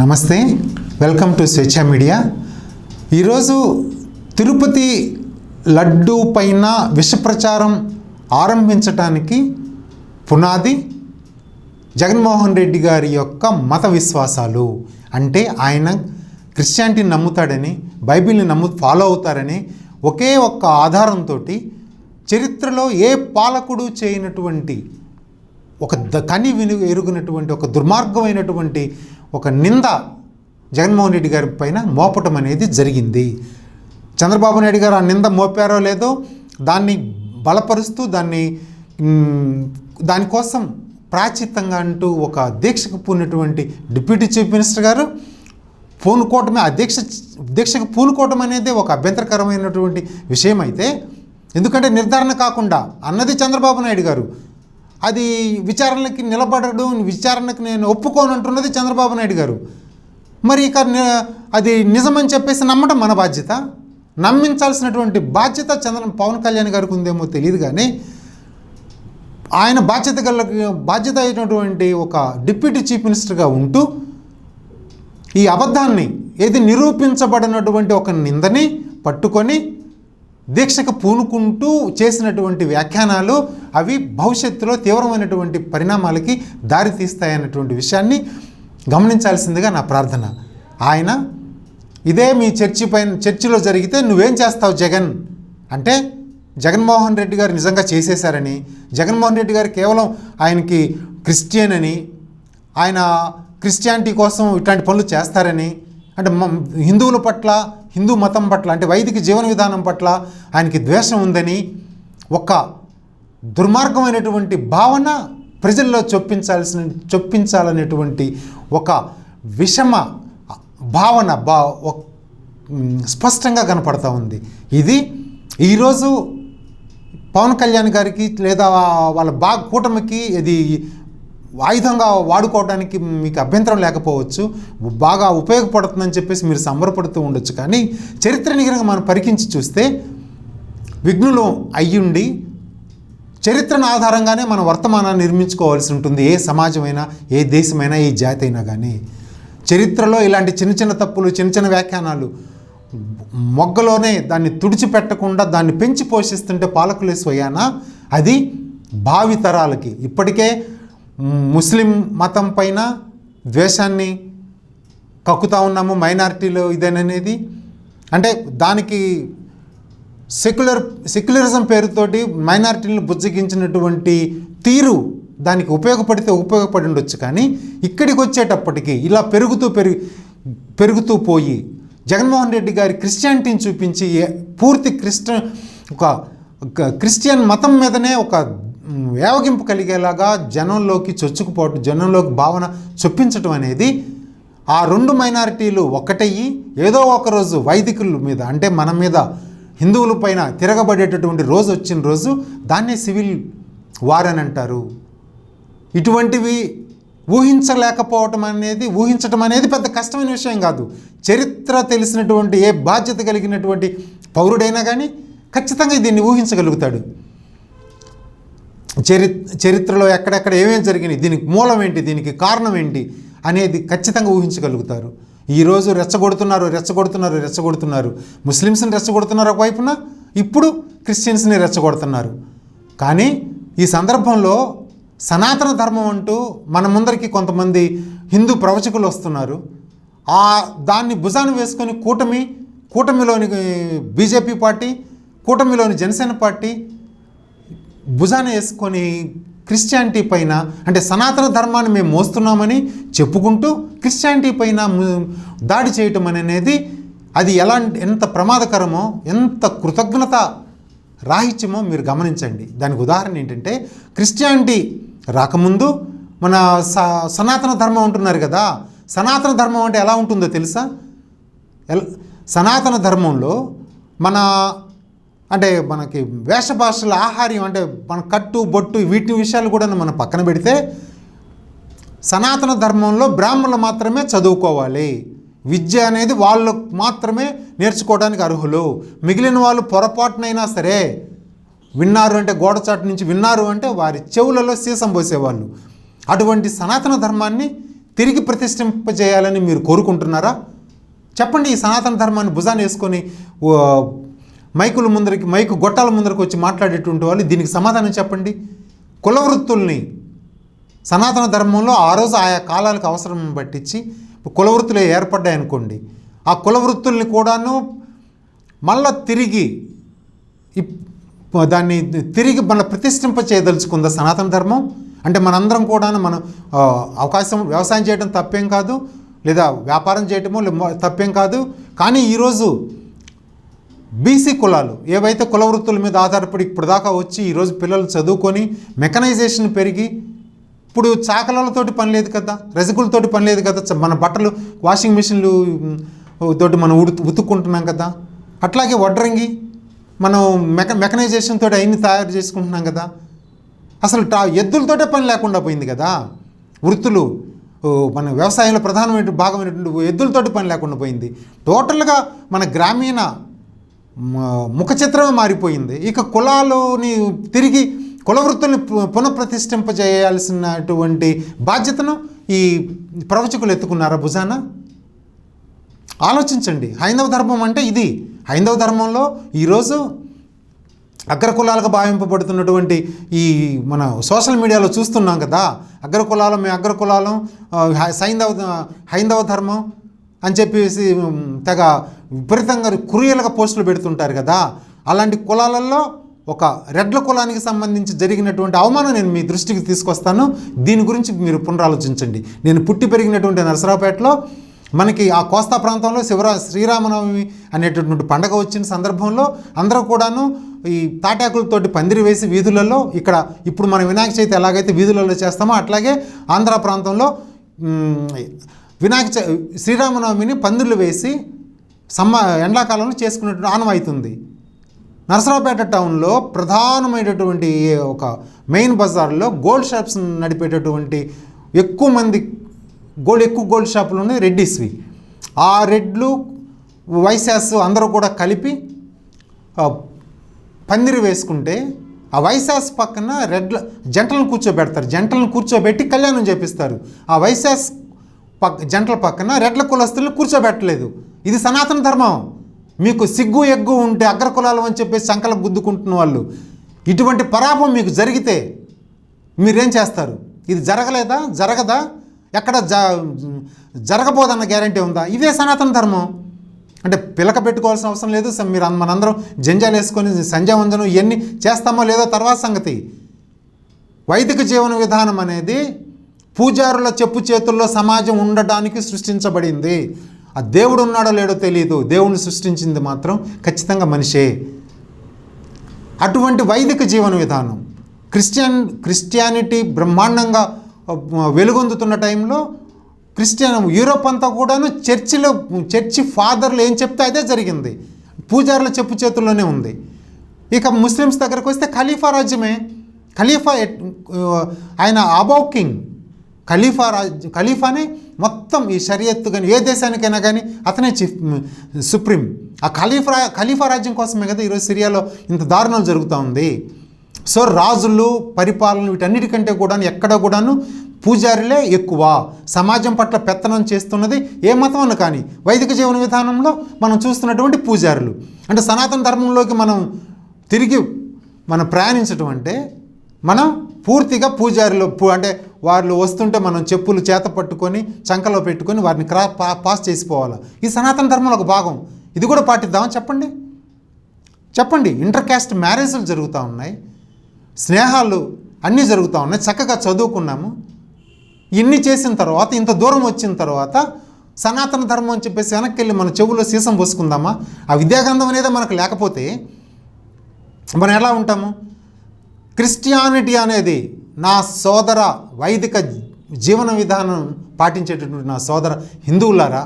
నమస్తే. Welcome to స్వేచ్ఛ media ఈరోజు తిరుపతి లడ్డు పైన విషప్రచారం ఆరంభించటానికి పునాది జగన్మోహన్ రెడ్డి గారి యొక్క మత విశ్వాసాలు. అంటే ఆయన క్రిస్టియానిటీని నమ్ముతాడని బైబిల్ని నమ్ము ఫాలో అవుతారని ఒకే ఒక్క ఆధారంతో చరిత్రలో ఏ పాలకుడు చేయనటువంటి ఒక ద- కని విను ఎరుగునటువంటి ఒక దుర్మార్గమైనటువంటి ఒక నింద జగన్మోహన్ రెడ్డి గారి పైన మోపటం అనేది జరిగింది. చంద్రబాబు నాయుడు గారు ఆ నింద మోపారో లేదో దాన్ని బలపరుస్తూ దాన్ని దానికోసం ప్రాచితంగా అంటూ ఒక దీక్షకు పూనినటువంటి డిప్యూటీ చీఫ్ మినిస్టర్ గారు పూనుకోవటమే ఆ దీక్ష దీక్షకు పూనుకోవటం అనేది ఒక అభ్యంతరకరమైనటువంటి విషయం అయితే ఎందుకంటే నిర్ధారణ కాకుండా అన్నది చంద్రబాబు నాయుడు గారు. అది విచారణకి నిలబడడు విచారణకు నేను ఒప్పుకోను అంటున్నది చంద్రబాబు నాయుడు గారు. మరి ఇక అది నిజమని చెప్పేసి నమ్మటం మన బాధ్యత. నమ్మించాల్సినటువంటి బాధ్యత చంద్ర పవన్ కళ్యాణ్ గారికి ఉందేమో తెలియదు కానీ ఆయన బాధ్యత గల బాధ్యత అయినటువంటి ఒక డిప్యూటీ చీఫ్ మినిస్టర్గా ఉంటూ ఈ అబద్ధాన్ని ఏది నిరూపించబడినటువంటి ఒక నిందని పట్టుకొని దీక్షకు పూనుకుంటూ చేసినటువంటి వ్యాఖ్యానాలు అవి భవిష్యత్తులో తీవ్రమైనటువంటి పరిణామాలకి దారితీస్తాయన్నటువంటి విషయాన్ని గమనించాల్సిందిగా నా ప్రార్థన. ఆయన ఇదే మీ చర్చి పైన చర్చిలో జరిగితే నువ్వేం చేస్తావు జగన్? అంటే జగన్మోహన్ రెడ్డి గారు నిజంగా చేసేశారని జగన్మోహన్ రెడ్డి గారు కేవలం ఆయనకి క్రిస్టియన్ అని ఆయన క్రిస్టియానిటీ కోసం ఇట్లాంటి పనులు చేస్తారని అంటే హిందువుల పట్ల హిందూ మతం పట్ల అంటే వైదిక జీవన విధానం పట్ల ఆయనకి ద్వేషం ఉందని ఒక దుర్మార్గమైనటువంటి భావన ప్రజల్లో చొప్పించాల్సిన చొప్పించాలనేటువంటి ఒక విషమ భావన బా స్పష్టంగా కనపడతా ఉంది. ఇది ఈరోజు పవన్ కళ్యాణ్ గారికి లేదా వాళ్ళ బా కూటమికి ఇది ఆయుధంగా వాడుకోవడానికి మీకు అభ్యంతరం లేకపోవచ్చు. బాగా ఉపయోగపడుతుందని చెప్పేసి మీరు సంబరపడుతూ ఉండొచ్చు. కానీ చరిత్రని కనుక మనం పరికించి చూస్తే విఘ్నులు అయ్యుండి చరిత్రను ఆధారంగానే మన వర్తమానాన్ని నిర్మించుకోవాల్సి ఉంటుంది. ఏ సమాజమైనా ఏ దేశమైనా ఏ జాతి అయినా కానీ చరిత్రలో ఇలాంటి చిన్న చిన్న తప్పులు చిన్న చిన్న వ్యాఖ్యానాలు మొగ్గలోనే దాన్ని తుడిచిపెట్టకుండా దాన్ని పెంచి పోషిస్తుంటే పాలకులే స్వయానా? అది భావి తరాలకి. ఇప్పటికే ముస్లిం మతం పైన ద్వేషాన్ని కక్కుతా ఉన్నాము మైనారిటీలో ఇదేననేది. అంటే దానికి సెక్యులర్ సెక్యులరిజం పేరుతోటి మైనారిటీలను బుజ్జగించినటువంటి తీరు దానికి ఉపయోగపడితే ఉపయోగపడి ఉండొచ్చు కానీ ఇక్కడికి వచ్చేటప్పటికి ఇలా పెరుగుతూ పెరుగు పెరుగుతూ పోయి జగన్మోహన్ రెడ్డి గారి క్రిస్టియానిటీని చూపించి పూర్తి క్రిస్టియన్ ఒక క్రిస్టియన్ మతం మీదనే ఒక వేవగింపు కలిగేలాగా జనంలోకి చొచ్చుకుపోవటం జనంలోకి భావన చొప్పించటం అనేది ఆ రెండు మైనారిటీలు ఒకటయ్యి ఏదో ఒక రోజు వైదికుల మీద అంటే మన మీద హిందువుల పైన తిరగబడేటటువంటి రోజు వచ్చిన రోజు దాన్నే సివిల్ వార్ అని అంటారు. ఇటువంటివి ఊహించలేకపోవటం అనేది ఊహించటం అనేది పెద్ద కష్టమైన విషయం కాదు. చరిత్ర తెలిసినటువంటి ఏ బాధ్యత కలిగినటువంటి పౌరుడైనా కానీ ఖచ్చితంగా దీన్ని ఊహించగలుగుతాడు. చరి చరిత్రలో ఎక్కడెక్కడ ఏమేమి జరిగినాయి దీనికి మూలం ఏంటి దీనికి కారణం ఏంటి అనేది ఖచ్చితంగా ఊహించగలుగుతారు. ఈరోజు రెచ్చగొడుతున్నారు రెచ్చగొడుతున్నారు రెచ్చగొడుతున్నారు. ముస్లిమ్స్ని రెచ్చగొడుతున్నారు ఒకవైపున ఇప్పుడు క్రిస్టియన్స్ని రెచ్చగొడుతున్నారు. కానీ ఈ సందర్భంలో సనాతన ధర్మం అంటూ మన ముందరికి కొంతమంది హిందూ ప్రవచకులు వస్తున్నారు. ఆ దాన్ని భుజాన్ని వేసుకొని కూటమి కూటమిలోని బీజేపీ పార్టీ కూటమిలోని జనసేన పార్టీ భుజాన వేసుకొని క్రిస్టియానిటీ పైన అంటే సనాతన ధర్మాన్ని మేము మోస్తున్నామని చెప్పుకుంటూ క్రిస్టియానిటీ పైన దాడి చేయటం అనేది అది ఎలా ఎంత ప్రమాదకరమో ఎంత కృతజ్ఞత రాహిత్యమో మీరు గమనించండి. దానికి ఉదాహరణ ఏంటంటే క్రిస్టియానిటీ రాకముందు మన స సనాతన ధర్మం ఉంటున్నారు కదా. సనాతన ధర్మం అంటే ఎలా ఉంటుందో తెలుసా? ఎల్ సనాతన ధర్మంలో మన అంటే మనకి వేష భాషల ఆహార్యం అంటే మన కట్టు బొట్టు వీటి విషయాలు కూడా మనం పక్కన పెడితే సనాతన ధర్మంలో బ్రాహ్మణులు మాత్రమే చదువుకోవాలి. విద్య అనేది వాళ్ళు మాత్రమే నేర్చుకోవడానికి అర్హులు. మిగిలిన వాళ్ళు పొరపాటునైనా సరే విన్నారు అంటే గోడచాటు నుంచి విన్నారు అంటే వారి చెవులలో సీసం పోసేవాళ్ళు. అటువంటి సనాతన ధర్మాన్ని తిరిగి ప్రతిష్ఠింపజేయాలని మీరు కోరుకుంటున్నారా? చెప్పండి ఈ సనాతన ధర్మాన్ని భుజాన్ని వేసుకొని మైకుల ముందరికి మైకు గొట్టాల ముందరికి వచ్చి మాట్లాడేటువంటి వాళ్ళు దీనికి సమాధానం చెప్పండి? కుల వృత్తుల్ని సనాతన ధర్మంలో ఆ రోజు ఆయా కాలాలకు అవసరం పట్టించి కుల వృత్తులు ఏర్పడ్డాయనుకోండి ఆ కుల వృత్తుల్ని కూడాను మళ్ళా తిరిగి దాన్ని తిరిగి మన ప్రతిష్ఠింప చేయదలుచుకుందా సనాతన ధర్మం. అంటే మనందరం కూడా మనం అవకాశం వ్యవసాయం చేయడం తప్పేం కాదు లేదా వ్యాపారం చేయటమో తప్పేం కాదు. కానీ ఈరోజు బీసీ కులాలు ఏవైతే కుల వృత్తుల మీద ఆధారపడి ఇప్పుడు దాకా వచ్చి ఈరోజు పిల్లలు చదువుకొని మెకనైజేషన్ పెరిగి ఇప్పుడు చాకలతోటి పని లేదు కదా రజకులతోటి పని లేదు కదా మన బట్టలు వాషింగ్ మిషన్లు తోటి మనం ఉడు ఉతుక్కుంటున్నాం కదా. అట్లాగే వడ్రంగి మనం మెక మెకనైజేషన్ తోటి అయిన తయారు చేసుకుంటున్నాం కదా. అసలు టా ఎద్దులతోటే పని లేకుండా పోయింది కదా. వృత్తులు మన వ్యవసాయంలో ప్రధానమైన భాగమైనటువంటి ఎద్దులతోటి పని లేకుండా పోయింది. టోటల్గా మన గ్రామీణ ముఖ చిత్రమే మారిపోయింది. ఇక కులాలని తిరిగి కుల వృత్తుల్ని పునఃప్రతిష్ఠింపజేయాల్సినటువంటి బాధ్యతను ఈ ప్రవచకులు ఎత్తుకున్నారా భుజాన? ఆలోచించండి. హైందవ ధర్మం అంటే ఇది. హైందవ ధర్మంలో ఈరోజు అగ్రకులాలుగా భావింపబడుతున్నటువంటి ఈ మన సోషల్ మీడియాలో చూస్తున్నాం కదా. అగ్రకులాలం మేము అగ్రకులాలం ఆ, హైందవ ధర్మం అని చెప్పేసి తెగ విపరీతంగా కురియలుగా పోస్టులు పెడుతుంటారు కదా. అలాంటి కులాలలో ఒక రెడ్ల కులానికి సంబంధించి జరిగినటువంటి అవమానం నేను మీ దృష్టికి తీసుకొస్తాను. దీని గురించి మీరు పునరాలోచించండి. నేను పుట్టి పెరిగినటువంటి నరసరావుపేటలో మనకి ఆ కోస్తా ప్రాంతంలో శివరా శ్రీరామనవమి అనేటటువంటి పండగ వచ్చిన సందర్భంలో అందరూ కూడాను ఈ తాటాకులతోటి పందిరి వేసి వీధులలో ఇక్కడ ఇప్పుడు మనం వినాయక చవితి ఎలాగైతే వీధులలో చేస్తామో అట్లాగే ఆంధ్ర ప్రాంతంలో వినాయక శ్రీరామనవమిని పందిర్లు వేసి సమ్మ ఎండాకాలంలో చేసుకునేటువంటి ఆనవాయితుంది. నరసరావుపేట టౌన్లో ప్రధానమైనటువంటి ఒక మెయిన్ బజార్లో గోల్డ్ షాప్స్ నడిపేటటువంటి ఎక్కువ మంది గోల్డ్ ఎక్కువ గోల్డ్ షాపులు ఉన్నాయి రెడ్డిస్వి. ఆ రెడ్లు వైశాస్ అందరూ కూడా కలిపి పందిరి వేసుకుంటే ఆ వైశాస్ పక్కన రెడ్ల జంటలను కూర్చోబెడతారు. జంటలను కూర్చోబెట్టి కళ్యాణం చేపిస్తారు. ఆ వైశాస్ పక్క జంటల పక్కన రెడ్ల కులస్తులను కూర్చోబెట్టలేదు. ఇది సనాతన ధర్మం. మీకు సిగ్గు ఎగ్గు ఉంటే అగ్రకులాలు అని చెప్పేసి సంకలం గుద్దుకుంటున్న వాళ్ళు. ఇటువంటి పరాపం మీకు జరిగితే మీరేం చేస్తారు? ఇది జరగలేదా? జరగదా? ఎక్కడ జ జరగబోదన్న గ్యారంటీ ఉందా? ఇదే సనాతన ధర్మం. అంటే పిలక పెట్టుకోవాల్సిన అవసరం లేదు. మీరు మనందరం జంజాలు వేసుకొని సంధ్యావందనం ఇవన్నీ చేస్తామో లేదో తర్వాత సంగతి. వైదిక జీవన విధానం అనేది పూజారుల చెప్పు చేతుల్లో సమాజం ఉండడానికి సృష్టించబడింది. ఆ దేవుడు ఉన్నాడో లేడో తెలియదు దేవుణ్ణి సృష్టించింది మాత్రం ఖచ్చితంగా మనిషే. అటువంటి వైదిక జీవన విధానం. క్రిస్టియన్ క్రిస్టియానిటీ బ్రహ్మాండంగా వెలుగొందుతున్న టైంలో క్రిస్టియన్ యూరోప్ అంతా కూడాను చర్చిలో చర్చి ఫాదర్లు ఏం చెప్తే అదే జరిగింది. పూజారుల చెప్పు చేతుల్లోనే ఉంది. ఇక ముస్లిమ్స్ దగ్గరకు వస్తే ఖలీఫా రాజ్యమే. ఖలీఫా ఆయన అబౌ కింగ్. ఖలీఫా రాజ్ ఖలీఫానే మొత్తం ఈ షరియత్తు కానీ ఏ దేశానికైనా కానీ అతనే చీఫ్ సుప్రీం ఆ ఖలీఫా ఖలీఫా రాజ్యం కోసమే కదా ఈరోజు సిరియాలో ఇంత దారుణాలు జరుగుతూ ఉంది. సో రాజులు పరిపాలన వీటన్నిటికంటే కూడా ఎక్కడ కూడాను పూజారులే ఎక్కువ. సమాజం పట్ల పెత్తనం చేస్తున్నది ఏ మతం అన్న కానీ వైదిక జీవన విధానంలో మనం చూస్తున్నటువంటి పూజారులు. అంటే సనాతన ధర్మంలోకి మనం తిరిగి మనం ప్రయాణించడం అంటే మనం పూర్తిగా పూజారిలో పూ- అంటే వాళ్ళు వస్తుంటే మనం చెప్పులు చేత పట్టుకొని చంకలో పెట్టుకొని వారిని క్రా పా- పాస్ చేసిపోవాలి. ఈ సనాతన ధర్మంలో ఒక భాగం. ఇది కూడా పాటిద్దామా? చెప్పండి. చెప్పండి. ఇంటర్ క్యాస్ట్ మ్యారేజ్లు జరుగుతూ ఉన్నాయి. స్నేహాలు అన్నీ జరుగుతూ ఉన్నాయి. చక్కగా చదువుకున్నాము. ఇన్ని చేసిన తర్వాత ఇంత దూరం వచ్చిన తర్వాత సనాతన ధర్మం అని చెప్పేసి వెనక్కి వెళ్ళి మన చెవులో సీసం పోసుకుందామా? ఆ విద్యాగంధం అనేది మనకు లేకపోతే మనం ఎలా ఉంటాము? క్రిస్టియానిటీ అనేది నా సోదర వైదిక జీవన విధానం పాటించేటటువంటి నా సోదర హిందువులారా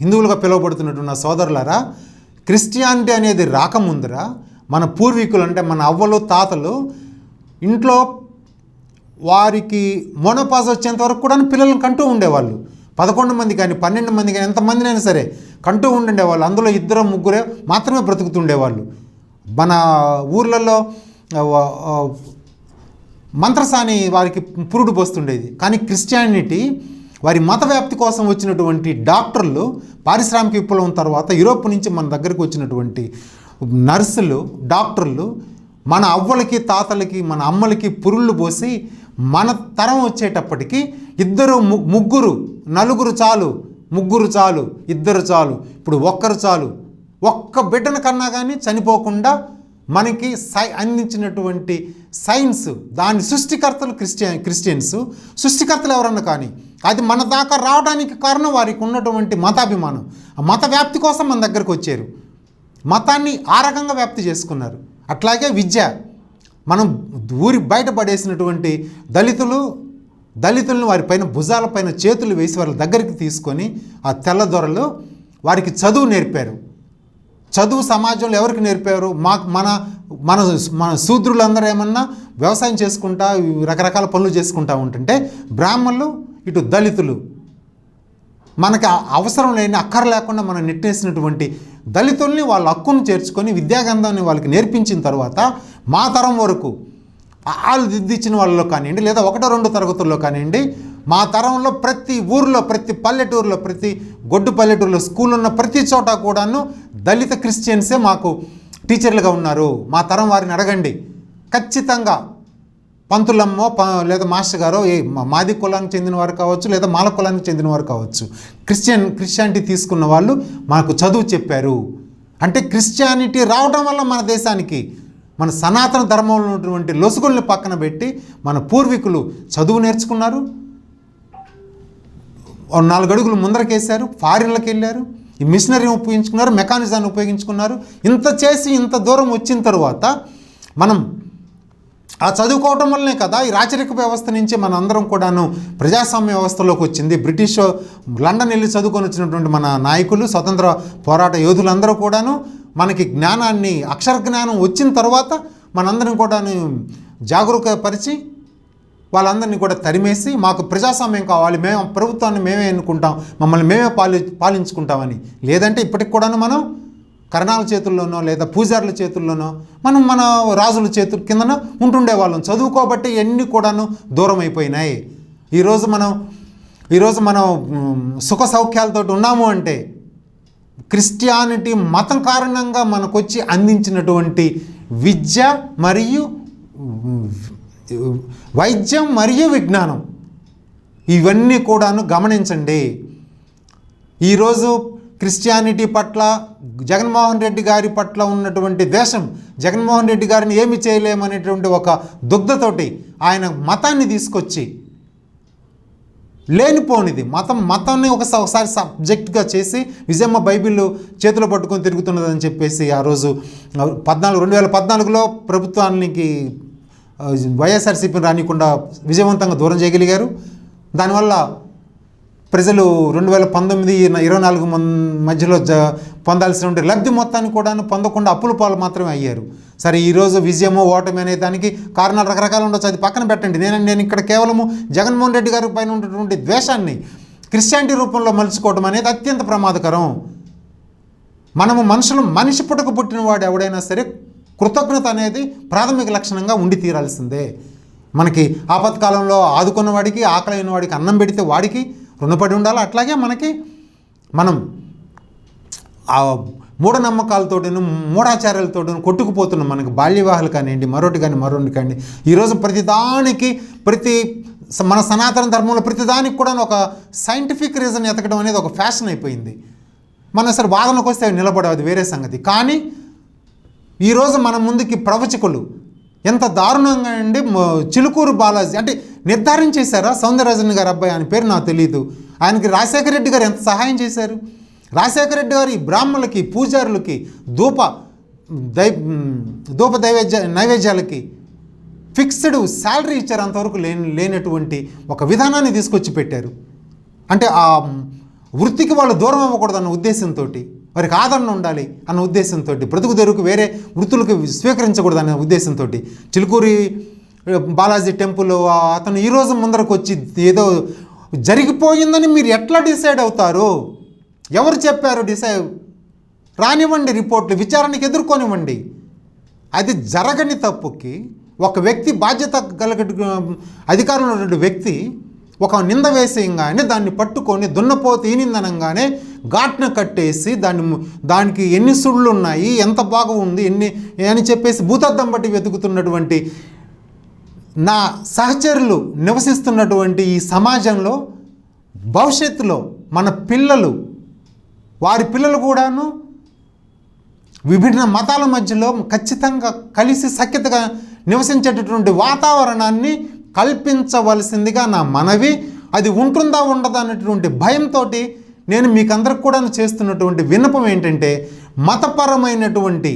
హిందువులుగా పిలువబడుతున్నటువంటి నా సోదరులారా క్రిస్టియానిటీ అనేది రాకముందర మన పూర్వీకులు అంటే మన అవ్వలు తాతలు ఇంట్లో వారికి మోనోపాజ్ వచ్చేంత వరకు కూడా పిల్లలను కంటూ ఉండేవాళ్ళు. పదకొండు మంది కానీ పన్నెండు మంది కానీ ఎంతమందినైనా సరే కంటూ ఉండుండేవాళ్ళు అందులో ఇద్దరు ముగ్గురే మాత్రమే బ్రతుకుతుండేవాళ్ళు. మన ఊర్లలో మంత్రసాని వారికి పురుడు పోస్తుండేది. కానీ క్రిస్టియానిటీ వారి మత వ్యాప్తి కోసం వచ్చినటువంటి డాక్టర్లు పారిశ్రామిక విప్లవం తర్వాత యూరోప్ నుంచి మన దగ్గరికి వచ్చినటువంటి నర్సులు డాక్టర్లు మన అవ్వలకి తాతలకి మన అమ్మలకి పురుళ్ళు పోసి మన తరం వచ్చేటప్పటికి ఇద్దరు ముగ్గురు నలుగురు చాలు ముగ్గురు చాలు ఇద్దరు చాలు ఇప్పుడు ఒక్కరు చాలు ఒక్క బిడ్డను కన్నా కానీ చనిపోకుండా మనకి సై అందించినటువంటి సైన్స్ దాని సృష్టికర్తలు క్రిస్టియన్ క్రిస్టియన్స్. సృష్టికర్తలు ఎవరన్నా కానీ అది మన దాకా రావడానికి కారణం వారికి ఉన్నటువంటి మతాభిమానం. ఆ మత వ్యాప్తి కోసం మన దగ్గరకు వచ్చారు. మతాన్ని ఆ రకంగా వ్యాప్తి చేసుకున్నారు. అట్లాగే విద్య. మనం ఊరి బయటపడేసినటువంటి దళితులు దళితులను వారిపైన భుజాలపైన చేతులు వేసి వాళ్ళ దగ్గరికి తీసుకొని ఆ తెల్లదొరలు వారికి చదువు నేర్పారు. చదువు సమాజంలో ఎవరికి నేర్పారు? మాకు మన మన మన శూద్రులందరూ ఏమన్నా వ్యవసాయం చేసుకుంటా రకరకాల పనులు చేసుకుంటా ఉంటుంటే బ్రాహ్మణులు ఇటు దళితులు మనకి అవసరం లేని అక్కర లేకుండా మనం నెట్టేసినటువంటి దళితుల్ని వాళ్ళ హక్కును చేర్చుకొని విద్యాగంధాన్ని వాళ్ళకి నేర్పించిన తర్వాత మా తరం వరకు వాళ్ళు దిద్దిచ్చిన వాళ్ళలో కానివ్వండి లేదా ఒకటో రెండు తరగతుల్లో కానివ్వండి మా తరంలో ప్రతి ఊర్లో ప్రతి పల్లెటూరులో ప్రతి గొడ్డు పల్లెటూరులో స్కూల్ ఉన్న ప్రతి చోట కూడాను దళిత క్రిస్టియన్సే మాకు టీచర్లుగా ఉన్నారు. మా తరం వారిని అడగండి. ఖచ్చితంగా పంతులమ్మో ప లేదా మాస్టర్ గారో ఏ మాది కులానికి చెందిన వారు కావచ్చు లేదా మాల కులానికి చెందిన వారు కావచ్చు క్రిస్టియన్ క్రిస్టియానిటీ తీసుకున్న వాళ్ళు మాకు చదువు చెప్పారు. అంటే క్రిస్టియానిటీ రావడం వల్ల మన దేశానికి మన సనాతన ధర్మంలో ఉన్నటువంటి లొసుగుల్ని పక్కన పెట్టి మన పూర్వీకులు చదువు నేర్చుకున్నారు నాలుగు అడుగులు ముందరకేశారు ఫారిన్లకు వెళ్ళారు ఈ మిషనరీని ఉపయోగించుకున్నారు మెకానిజాన్ని ఉపయోగించుకున్నారు. ఇంత చేసి ఇంత దూరం వచ్చిన తర్వాత మనం ఆ చదువుకోవటం వల్లనే కదా ఈ రాచరిక వ్యవస్థ నుంచి మన అందరం కూడాను ప్రజాస్వామ్య వ్యవస్థలోకి వచ్చింది. బ్రిటిష్ లండన్ వెళ్ళి చదువుకొని వచ్చినటువంటి మన నాయకులు స్వతంత్ర పోరాట యోధులందరూ కూడాను మనకి జ్ఞానాన్ని అక్షర జ్ఞానం వచ్చిన తర్వాత మనందరం కూడాను జాగరూకపరిచి వాళ్ళందరినీ కూడా తరిమేసి మాకు ప్రజాస్వామ్యం కావాలి మేము ప్రభుత్వాన్ని మేమే ఎన్నుకుంటాం మమ్మల్ని మేమే పాలి పాలించుకుంటామని. లేదంటే ఇప్పటికి కూడాను మనం కరణాల చేతుల్లోనో లేదా పూజారుల చేతుల్లోనో మనం మన రాజుల చేతుల కిందన ఉంటుండే వాళ్ళం. చదువుకోబట్టి ఎన్ని కూడాను దూరం అయిపోయినాయి ఈరోజు మనం ఈరోజు మనం సుఖ సౌఖ్యాలతో ఉన్నాము అంటే క్రిస్టియానిటీ మతం కారణంగా మనకొచ్చి అందించినటువంటి విద్య మరియు వైద్యం మరియు విజ్ఞానం ఇవన్నీ కూడాను గమనించండి. ఈరోజు క్రిస్టియానిటీ పట్ల జగన్మోహన్ రెడ్డి గారి పట్ల ఉన్నటువంటి ద్వేషం జగన్మోహన్ రెడ్డి గారిని ఏమి చేయలేమనేటువంటి ఒక దుగ్ధతోటి ఆయన మతాన్ని తీసుకొచ్చి లేనిపోనిది. మతం మతాన్ని ఒక ఒకసారి సబ్జెక్ట్గా చేసి విజయమ్మ బైబిల్ చేతిలో పట్టుకొని తిరుగుతున్నదని చెప్పేసి ఆ రోజు పద్నాలుగు రెండు వేల పద్నాలుగులో ప్రభుత్వానికి వైఎస్ఆర్సీపీని రానికుండా విజయవంతంగా దూరం చేయగలిగారు. దానివల్ల ప్రజలు రెండు వేల పంతొమ్మిది ఇరవై నాలుగు మధ్యలో జ పొందాల్సిన లబ్ధి మొత్తాన్ని కూడా పొందకుండా అప్పుల పాలు మాత్రమే అయ్యారు. సరే ఈరోజు విజయమో ఓటమి అనే దానికి కారణాలు రకరకాలు ఉండొచ్చు. అది పక్కన పెట్టండి. నేను నేను ఇక్కడ కేవలము జగన్మోహన్ రెడ్డి గారి పైన ఉన్నటువంటి ద్వేషాన్ని క్రిస్టియానిటీ రూపంలో మలుచుకోవడం అనేది అత్యంత ప్రమాదకరం. మనము మనుషులు మనిషి పుట్టుకు పుట్టిన వాడు ఎవడైనా సరే కృతజ్ఞత అనేది ప్రాథమిక లక్షణంగా ఉండి తీరాల్సిందే. మనకి ఆపత్కాలంలో ఆదుకున్న వాడికి ఆకలి అయిన వాడికి అన్నం పెడితే వాడికి రుణపడి ఉండాలి? అట్లాగే మనకి మనం ఆ మూఢనమ్మకాలతోటిను మూఢాచారాలతోటి కొట్టుకుపోతున్నాం మనకి బాల్యవాహాలు కానివ్వండి మరొకటి కానీ మరొకటి కానీ ఈరోజు ప్రతి దానికి ప్రతి మన సనాతన ధర్మంలో ప్రతిదానికి కూడా ఒక సైంటిఫిక్ రీజన్ ఎతకడం అనేది ఒక ఫ్యాషన్ అయిపోయింది. మన సరే వాదనకు వస్తే అవి నిలబడవు అది వేరే సంగతి. కానీ ఈరోజు మన ముందుకి ప్రవచకులు. ఎంత దారుణంగా అండి చిలుకూరు బాలాజీ. అంటే నిర్ధారించేశారా సౌందరరాజన్ గారు అబ్బాయి ఆయన పేరు నాకు తెలియదు ఆయనకి రాజశేఖర రెడ్డి గారు ఎంత సహాయం చేశారు? రాజశేఖర రెడ్డి గారు ఈ బ్రాహ్మణులకి పూజారులకి ధూప దై ధూప దైవేద్య నైవేద్యాలకి ఫిక్స్డ్ శాలరీ ఇచ్చారు అంతవరకు లేని లేనటువంటి ఒక విధానాన్ని తీసుకొచ్చి పెట్టారు. అంటే ఆ వృత్తికి వాళ్ళు దూరం అవ్వకూడదన్న ఉద్దేశంతో వారికి ఆదరణ ఉండాలి అన్న ఉద్దేశంతో బ్రతుకు తెరువుకు వేరే వృత్తులకు స్వీకరించకూడదు అనే ఉద్దేశంతో చిలుకూరి బాలాజీ టెంపుల్ అతను ఈరోజు ముందరకు వచ్చి ఏదో జరిగిపోయిందని మీరు ఎట్లా డిసైడ్ అవుతారు? ఎవరు చెప్పారు డిసైడ్? రానివ్వండి రిపోర్ట్లు విచారణకి ఎదుర్కొనివ్వండి. అది జరగని తప్పుకి ఒక వ్యక్తి బాధ్యత కలిగ అధికారంలో ఉన్నటువంటి వ్యక్తి ఒక నింద వేసేయంగానే దాన్ని పట్టుకొని దున్నపోతు ఈనిందనంగానే ఘాట్న కట్టేసి దాన్ని దానికి ఎన్ని సుళ్ళు ఉన్నాయి ఎంత బాగా ఉంది ఎన్ని అని చెప్పేసి భూతద్దం బట్టి వెతుకుతున్నటువంటి నా సహచరులు నివసిస్తున్నటువంటి ఈ సమాజంలో భవిష్యత్తులో మన పిల్లలు వారి పిల్లలు కూడాను విభిన్న మతాల మధ్యలో ఖచ్చితంగా కలిసి సఖ్యతగా నివసించేటటువంటి వాతావరణాన్ని కల్పించవలసిందిగా నా మనవి. అది ఉంటుందా ఉండదా అనేటువంటి భయంతో నేను మీకందరికి కూడా చేస్తున్నటువంటి విన్నపం ఏంటంటే మతపరమైనటువంటి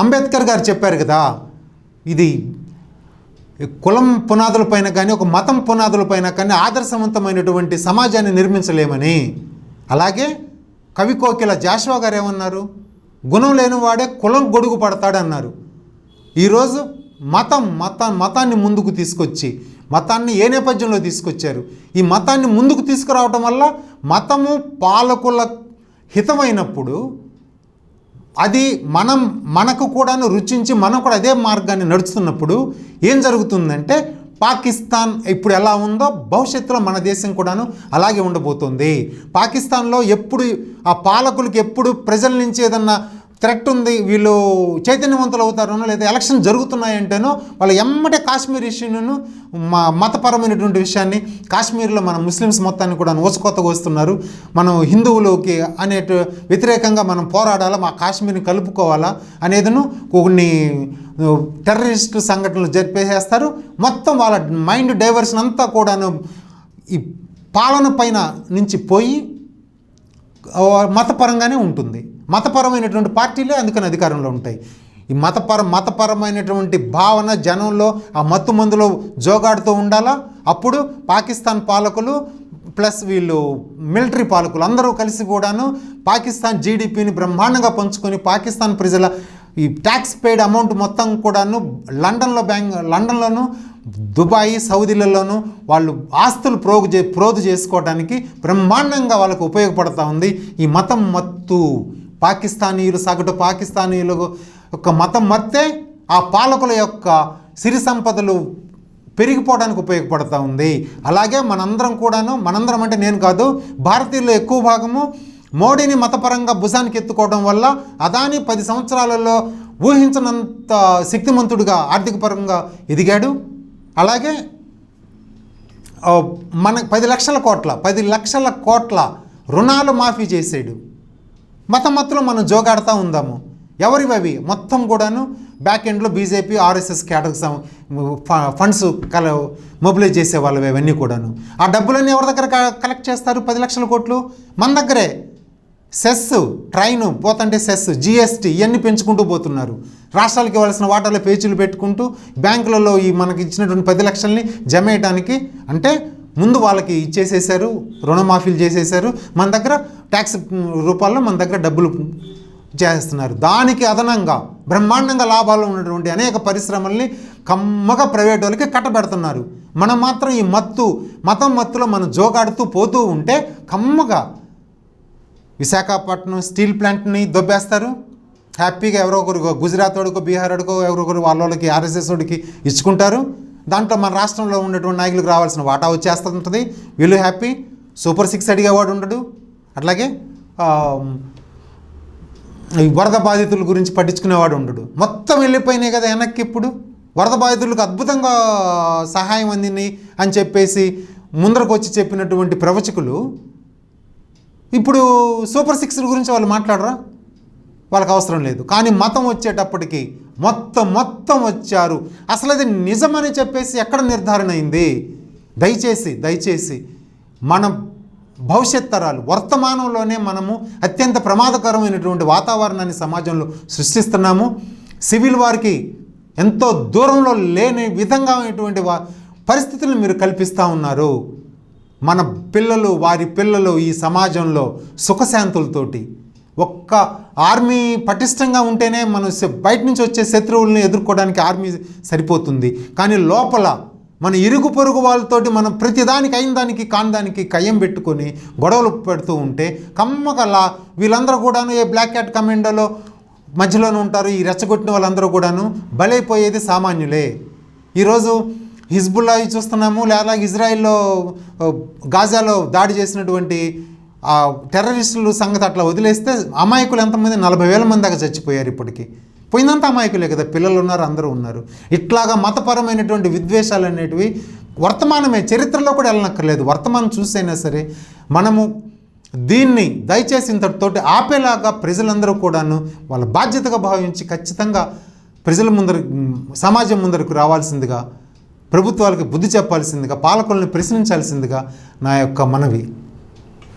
అంబేద్కర్ గారు చెప్పారు కదా ఇది కులం పునాదులపైన కానీ ఒక మతం పునాదులపైన కానీ ఆదర్శవంతమైనటువంటి సమాజాన్ని నిర్మించలేమని. అలాగే కవి కోకిల జాషువా గారు ఏమన్నారు? గుణం లేనివాడే కులం గొడుగు పడతాడన్నారు. ఈరోజు మతం మత మతాన్ని ముందుకు తీసుకొచ్చి మతాన్ని ఏ నేపథ్యంలో తీసుకొచ్చారు? ఈ మతాన్ని ముందుకు తీసుకురావటం వల్ల మతము పాలకుల హితమైనప్పుడు అది మనం మనకు కూడాను రుచించి మనం కూడా అదే మార్గాన్ని నడుస్తున్నప్పుడు ఏం జరుగుతుందంటే పాకిస్తాన్ ఇప్పుడు ఎలా ఉందో భవిష్యత్తులో మన దేశం కూడాను అలాగే ఉండబోతుంది. పాకిస్తాన్లో ఎప్పుడు ఆ పాలకులకు ఎప్పుడు ప్రజల నుంచి ఏదన్నా థ్రెట్ ఉంది వీళ్ళు చైతన్యవంతులు అవుతారనో లేదా ఎలక్షన్ జరుగుతున్నాయంటేనో వాళ్ళు ఎమ్మటే కాశ్మీర్ ఇష్యూను మా మతపరమైనటువంటి విషయాన్ని కాశ్మీర్లో మన ముస్లిమ్స్ మొత్తాన్ని కూడా ఊచకొత్తగా వస్తున్నారు మనం హిందువులకి అనే వ్యతిరేకంగా మనం పోరాడాలా మా కాశ్మీర్ని కలుపుకోవాలా అనేదిను కొన్ని టెర్రరిస్ట్ సంఘటనలు జరిపేసేస్తారు. మొత్తం వాళ్ళ మైండ్ డైవర్షన్ అంతా కూడాను ఈ పాలన పైన నుంచి పోయి మతపరంగానే ఉంటుంది. మతపరమైనటువంటి పార్టీలే అందుకని అధికారంలో ఉంటాయి. ఈ మతపర మతపరమైనటువంటి భావన జనంలో ఆ మత్తు మందులో జోగాడుతూ ఉండాలా? అప్పుడు పాకిస్తాన్ పాలకులు ప్లస్ వీళ్ళు మిలిటరీ పాలకులు అందరూ కలిసి కూడాను పాకిస్తాన్ జీడిపిని బ్రహ్మాండంగా పంచుకొని పాకిస్తాన్ ప్రజల ఈ ట్యాక్స్ పెయిడ్ అమౌంట్ మొత్తం కూడాను లండన్లో బ్యాంక్ లండన్లోను దుబాయ్ సౌదీలలోనూ వాళ్ళు ఆస్తులు ప్రోగు చే ప్రోదు చేసుకోవడానికి బ్రహ్మాండంగా వాళ్ళకు ఉపయోగపడుతూ ఉంది. ఈ మతం మత్తు పాకిస్తానీయులు సగటు పాకిస్తానీయులు యొక్క మతం మత్తే ఆ పాలకుల యొక్క సిరి సంపదలు పెరిగిపోవడానికి ఉపయోగపడుతూ ఉంది. అలాగే మనందరం కూడాను మనందరం అంటే నేను కాదు భారతీయుల ఎక్కువ భాగము మోడీని మతపరంగా భుజానికి ఎత్తుకోవడం వల్ల అదాని పది సంవత్సరాలలో ఊహించినంత శక్తిమంతుడిగా ఆర్థికపరంగా ఎదిగాడు. అలాగే మన పది లక్షల కోట్ల పది లక్షల కోట్ల రుణాలు మాఫీ చేసాడు. మతమత్తులో మనం జోగాడుతూ ఉందాము. ఎవరివి అవి మొత్తం కూడాను బ్యాక్ ఎండ్లో బీజేపీ ఆర్ఎస్ఎస్ క్యాడర్కి సం- ఫ- ఫండ్స్ కల మొబిలైజ్ చేసే వాళ్ళవి అవన్నీ కూడాను. ఆ డబ్బులన్నీ ఎవరి దగ్గర కలెక్ట్ చేస్తారు? పది లక్షల కోట్లు? మన దగ్గరే. సెస్ ట్రైన్ పోతంటే సెస్ జిఎస్టీ ఇవన్నీ పెంచుకుంటూ పోతున్నారు. రాష్ట్రాలకు ఇవ్వాల్సిన వాటాలో పేచీలు పెట్టుకుంటూ బ్యాంకులలో ఈ మనకి ఇచ్చినటువంటి పది లక్షల్ని జమ అంటే ముందు వాళ్ళకి ఇచ్చేసేసారు రుణమాఫీలు చేసేసారు మన దగ్గర ట్యాక్స్ రూపాల్లో మన దగ్గర డబ్బులు చేస్తున్నారు. దానికి అదనంగా బ్రహ్మాండంగా లాభాలు ఉన్నటువంటి అనేక పరిశ్రమల్ని కమ్మగా ప్రైవేట్ వాళ్ళకి కట్టబెడుతున్నారు. మనం మాత్రం ఈ మత్తు మతం మత్తులో మనం జోగాడుతూ పోతూ ఉంటే కమ్మగా విశాఖపట్నం స్టీల్ ప్లాంట్ని దొబ్బేస్తారు. హ్యాపీగా ఎవరో ఒకరు గుజరాత్ వాడికో బీహార్ వాడికో ఎవరో ఒకరు వాళ్ళ వాళ్ళకి ఆర్ఎస్ఎస్ వాడికి ఇచ్చుకుంటారు. దాంట్లో మన రాష్ట్రంలో ఉన్నటువంటి నాయకులకు రావాల్సిన వాటా వచ్చేస్తుంటుంది వీళ్ళు హ్యాపీ. సూపర్ సిక్స్ అడిగేవాడు ఉండడు. అట్లాగే ఈ వరద బాధితుల గురించి పట్టించుకునేవాడు ఉండడు. మొత్తం వెళ్ళిపోయినాయి కదా వెనక్కి ఇప్పుడు. వరద బాధితులకు అద్భుతంగా సహాయం అందింది అని చెప్పేసి ముందరకు వచ్చి చెప్పినటువంటి ప్రవచకులు ఇప్పుడు సూపర్ సిక్స్ గురించి వాళ్ళు మాట్లాడరా? వాళ్ళకి అవసరం లేదు. కానీ మతం వచ్చేటప్పటికి మొత్తం మొత్తం వచ్చారు. అసలు అది నిజమని చెప్పేసి ఎక్కడ నిర్ధారణ అయింది? దయచేసి దయచేసి మన భవిష్యత్ తరాలు వర్తమానంలోనే మనము అత్యంత ప్రమాదకరమైనటువంటి వాతావరణాన్ని సమాజంలో సృష్టిస్తున్నాము. సివిల్ వారికి ఎంతో దూరంలో లేని విధంగా ఉన్నటువంటి వా పరిస్థితులను మీరు కల్పిస్తూ ఉన్నారు. మన పిల్లలు వారి పిల్లలు ఈ సమాజంలో సుఖశాంతులతోటి ఒక్క ఆర్మీ పటిష్టంగా ఉంటేనే మనం బయట నుంచి వచ్చే శత్రువుల్ని ఎదుర్కోవడానికి ఆర్మీ సరిపోతుంది. కానీ లోపల మన ఇరుగు పొరుగు వాళ్ళతోటి మనం ప్రతిదానికి అయిన దానికి కాని దానికి కయ్యం పెట్టుకొని గొడవలు పెడుతూ ఉంటే కమ్మగల వీళ్ళందరూ కూడాను ఏ బ్లాక్ క్యాట్ కమాండోలో మధ్యలోనే ఉంటారు ఈ రెచ్చగొట్టిన వాళ్ళందరూ కూడాను బలైపోయేది సామాన్యులే. ఈరోజు హిజ్బుల్లా చూస్తున్నాము లేదా ఇజ్రాయిల్లో గాజాలో దాడి చేసినటువంటి ఆ టెర్రరిస్టుల సంగతి అట్లా వదిలేస్తే అమాయకులు ఎంతమంది? నలభై వేల మంది దాకా చచ్చిపోయారు ఇప్పటికి. పోయినంత అమాయకులే కదా పిల్లలు ఉన్నారు అందరూ ఉన్నారు. ఇట్లాగా మతపరమైనటువంటి విద్వేషాలు అనేటివి వర్తమానమే చరిత్రలో కూడా వెళ్ళనక్కర్లేదు. వర్తమానం చూసైనా సరే మనము దీన్ని దయచేసి ఇంతటితోటి ఆపేలాగా ప్రజలందరూ కూడాను వాళ్ళ బాధ్యతగా భావించి ఖచ్చితంగా ప్రజల ముందర సమాజం ముందరకు రావాల్సిందిగా ప్రభుత్వాలకు బుద్ధి చెప్పాల్సిందిగా పాలకులను ప్రశ్నించాల్సిందిగా నా యొక్క మనవి.